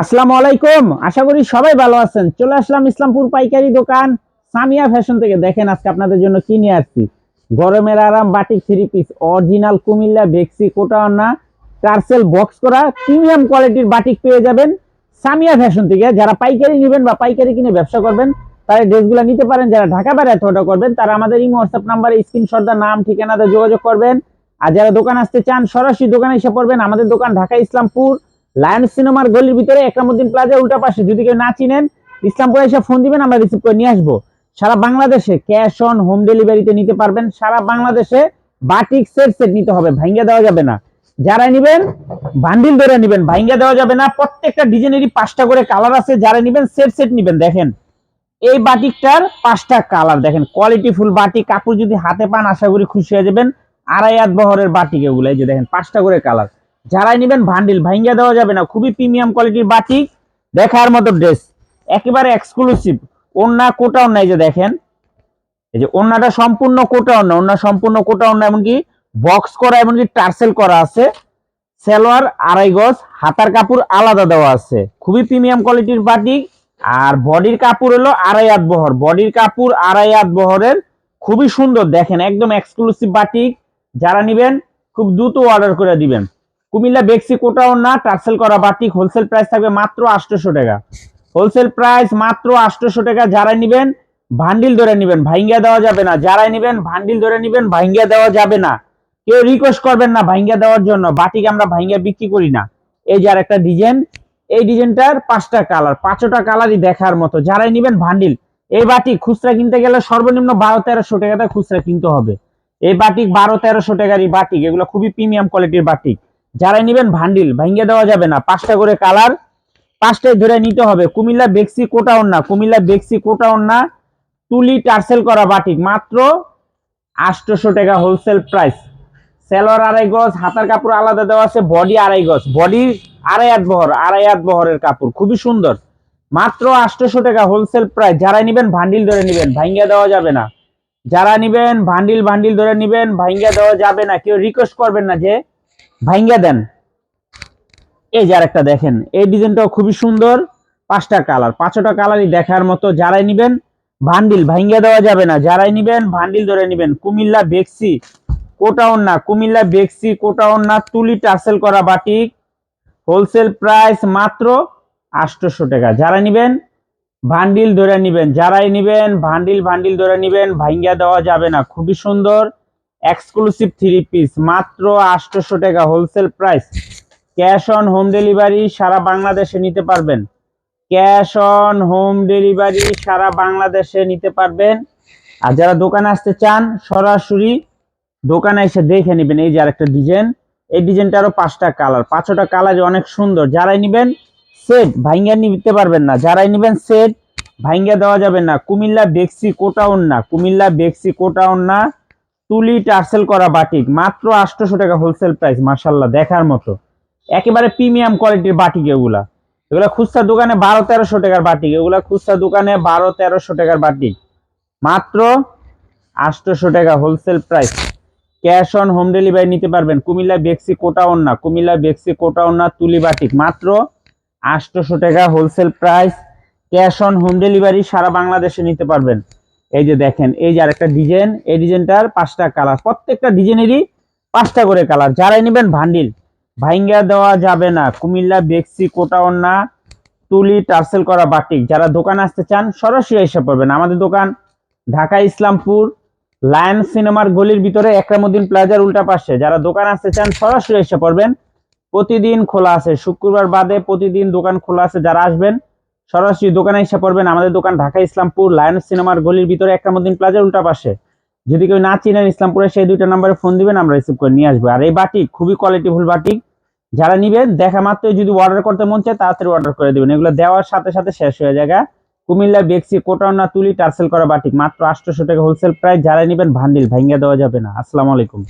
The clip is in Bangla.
আসসালামু আলাইকুম। আশা করি সবাই ভালো আছেন। চলে আসলাম ইসলামপুর পাইকারি দোকান। সামিয়া ফ্যাশন থেকে দেখেন আজকে আপনাদের জন্য কি নিয়ে আসছি। গরমের আরাম batik three piece, original Comilla বেক্সি কোটাওনা টার্সেল বক্স করা, প্রিমিয়াম কোয়ালিটির বাটিক পেয়ে যাবেন সামিয়া ফ্যাশন থেকে। যারা পাইকারি নেবেন বা পাইকারি কিনে ব্যবসা করবেন, তারা ড্রেসগুলো নিতে পারেন। যারা ঢাকা বাইরে অর্ডার করবেন, তারা আমাদের ইমো হোয়াটসঅ্যাপ নাম্বারে স্ক্রিনশটটা নাম, ঠিকানাতে যোগাযোগ করবেন। আর যারা দোকান আসতে চান, সরাসরি দোকানে এসে পড়বেন। আমাদের দোকান ঢাকা ইসলামপুর। লায়ন সিনেমার গলির ভিতরে একরামুদ্দিন প্লাজার উল্টা পাশে। যদি কেউ না চিনেন, ইসলামপুরে এসে ফোন দিবেন, আমরা রিসিভ করে নিয়ে আসব। সারা বাংলাদেশে ক্যাশ অন হোম ডেলিভারিতে নিতে পারবেন। সারা বাংলাদেশে বাটিক সেট সেট নিতে হবে ভাঙ্গা দেওয়া যাবে না। যারা নিবেন বান্ডিল ধরে নিবেন ভাঙ্গা দেওয়া যাবে না। প্রত্যেকটা ডিজাইনেরই পাঁচটা করে কালার আছে যারা নিবেন সেট সেট নিবেন। দেখেন, এই বাটিকটার পাঁচটা কালার দেখেন কোয়ালিটি ফুল বাটিক কাপড় যদি হাতে পান, আশা করি খুশি হয়ে যাবেন। আড়াই হাত বহরের বাটিক এগুলো। এই যে দেখেন, পাঁচটা করে কালার যারাই নেবেন ভান্ডিল ভাঙ্গা দেওয়া যাবে না। খুবই প্রিমিয়াম কোয়ালিটির বাটিক দেখার মতো ড্রেস একেবারে এক্সক্লুসিভ ওন্না কোটা এই যে দেখেন। এই যে ওন্নাটা সম্পূর্ণ কোটা ওন্না ওন্না সম্পূর্ণ কোটা ওন্না এমনকি বক্স করা, এমনকি টার্সেল করা আছে। সেলোয়ার, আড়াই গজ, হাতার কাপড় আলাদা দেওয়া আছে। খুবই প্রিমিয়াম কোয়ালিটির বাটিক আর বডির কাপড় হলো আড়াই হাত বহর। বডির কাপড় আড়াই হাত বহরের। খুবই সুন্দর, দেখেন, একদম এক্সক্লুসিভ বাটিক যারা নিবেন, খুব দ্রুত অর্ডার করে দিবেন। কুমিল্লা বেক্সি কোটাও না টার্সেল করা বাটিক হোলসেল প্রাইস থাকবে মাত্র আটশোশো টাকা। হোলসেল প্রাইস মাত্র আটশোশো টাকা। যারা নিবেন, ভান্ডিল ধরে নিবেন ভাইঙ্গা দেওয়া যাবে না। যারাই নিবেন, ভান্ডিল ধরে নিবেন ভাইঙ্গা দেওয়া যাবে না। কেউ রিকোয়েস্ট করবেন না ভাইঙ্গা দেওয়ার জন্য। বাটিক আমরা ভাইঙ্গা বিক্রি করি না। এই যার একটা ডিজাইন এই ডিজাইনটার পাঁচটা কালার পাঁচটা কালারই দেখার মতো। যারাই নিবেন, ভান্ডিল। এই বাটিক খুচরা কিনতে গেলে সর্বনিম্ন বারো, তেরোশো টাকাতে খুচরা কিনতে হবে। এই বাটিক বারো, তেরোশো টাকারই বাটিক। এগুলো খুবই প্রিমিয়াম কোয়ালিটির বাটিক। যারাই নিবেন ভান্ডিল ভাঙ্গে দেওয়া যাবে না। পাঁচটা করে কালার পাঁচটায় ধরে নিতে হবে। কুমিল্লা বেক্সি কোটা না, কুমিল্লা বেক্সি কোটা না, তুলি টার্সেল করা বাটিক। মাত্র আটশোশো টাকা হোলসেল প্রাইস সেলোয়ার আড়াই গজ, হাতার কাপড় আলাদা দেওয়া আছে, বডি আড়াই গজ। বডি আড়াই হাত বহর, আড়াই হাত বহরের কাপড়। খুবই সুন্দর। মাত্র আটশোশো টাকা হোলসেল প্রাইস যারা নিবেন ভান্ডিল ধরে নিবেন ভাঙ্গা দেওয়া যাবে না। যারা নিবেন ভান্ডিল ভান্ডিল ধরে নিবেন ভাঙ্গা দেওয়া যাবে না। কেউ রিকোয়েস্ট করবেন না যে ভাঙ্গা দেন। এই যে আরেকটা দেখেন, এই ডিজাইনটাও খুবই সুন্দর, পাঁচটা কালার। পাঁচটা কালারই দেখার মতো যারাই নিবেন ভান্ডিল ভাঙ্গা দেওয়া যাবে না। যারাই নিবেন ভান্ডিল ধরে নিবেন। কুমিল্লা বেক্সি, কোটাউন না, কুমিল্লা বেক্সি, কোটাউন না, তুলি টার্সেল করা বাটিক, হোলসেল প্রাইস মাত্র আটশোশো টাকা। যারা নিবেন ভান্ডিল ধরে নিবেন। যারাই নিবেন ভান্ডিল ভান্ডিল ধরে নিবেন ভাঙ্গা দেওয়া যাবে না। খুবই সুন্দর এক্সক্লুসিভ থ্রি পিস মাত্র আটশোশো টাকা wholesale price cash on home delivery সারা বাংলাদেশে নিতে পারবেন। ক্যাশ অন হোম ডেলিভারি সারা বাংলাদেশে নিতে পারবেন। আর যারা দোকানে আসতে চান, সরাসরি দোকানে এসে দেখে নেবেন এই যে আরেকটা ডিজাইন এই ডিজাইনটারও পাঁচটা কালার পাঁচটা কালারই অনেক সুন্দর। যারাই নিবেন সেট ভাইঙ্গা নিতে পারবেন না। যারাই নিবেন সেট ভাইঙ্গা দেওয়া যাবে না। কুমিল্লা বেক্সি কোটাউন না। কুমিল্লা বেক্সি কোটাউন না। তুলি টার্সেল করা বাটিক, মাত্র আটশোশো টাকা হোলসেল প্রাইস মার্শাল্লাহ দেখার মতো। একেবারে প্রিমিয়াম কোয়ালিটির বাটিক এগুলা। এগুলা খুচরা দোকানে বারো তেরোশো টাকার বাটিক, এগুলা খুচরা দোকানে বারো তেরোশো টাকার বাটিক। মাত্র আটশোশো টাকা wholesale price cash on home delivery নিতে পারবেন। কুমিল্লা, বেক্সি কোটাউন না কুমিল্লা, বেক্সি কোটাউন না তুলি বাটিক। মাত্র আটশোশো টাকা wholesale price cash on home delivery সারা বাংলাদেশে নিতে পারবেন। এই যে দেখেন, এই যে আরেকটা ডিজাইন এই ডিজাইনটার পাঁচটা কালার প্রত্যেকটা ডিজাইনেরই পাঁচটা করে কালার যারাই নেবেন ভান্ডিল, ভাইঙ্গা দেওয়া যাবে না। কুমিল্লা, বেক্সি কোটাউন না তুলি, টার্সেল করা বাটিক। যারা দোকান আসতে চান, সরাসরি এসে পড়বেন। আমাদের দোকান ঢাকা ইসলামপুর লায়ন সিনেমার গলির ভিতরে, একরামুদ্দিন প্লাজার উল্টা পাশে। যারা দোকান আসতে চান, সরাসরি এসে পড়বেন। প্রতিদিন খোলা আছে। শুক্রবার বাদে প্রতিদিন দোকান খোলা আছে। যারা আসবেন সরাসরি দোকানে এসে পড়বেন। আমাদের দোকান ঢাকা ইসলামপুর, লায়ন সিনেমার গলির ভিতরে একরামুদ্দিন প্লাজার উল্টা পাশে। যদি কেউ না চিনেন ইসলামপুরে, সেই দুইটা নাম্বারে ফোন দিবেন, আমরা রিসিভ করে নিয়ে আসব। আর এই বাটিক, খুবই কোয়ালিটিফুল বাটিক। যারা নিবেন, দেখা মাত্রই যদি অর্ডার করতে মন চায়, তাড়াতাড়ি অর্ডার করে দিবেন। এগুলো দেওয়ার সাথে সাথে শেষ হয়ে যায় কুমিল্লা, বেক্সি, কোটাউনা, তুলি, টার্সেল করা বাটিক। মাত্র আটশোশো টাকা হোলসেল প্রাইস যারা নিবেন ভান্ডিল ভাঙ্গা দেওয়া যাবে না। আসসালামু আলাইকুম।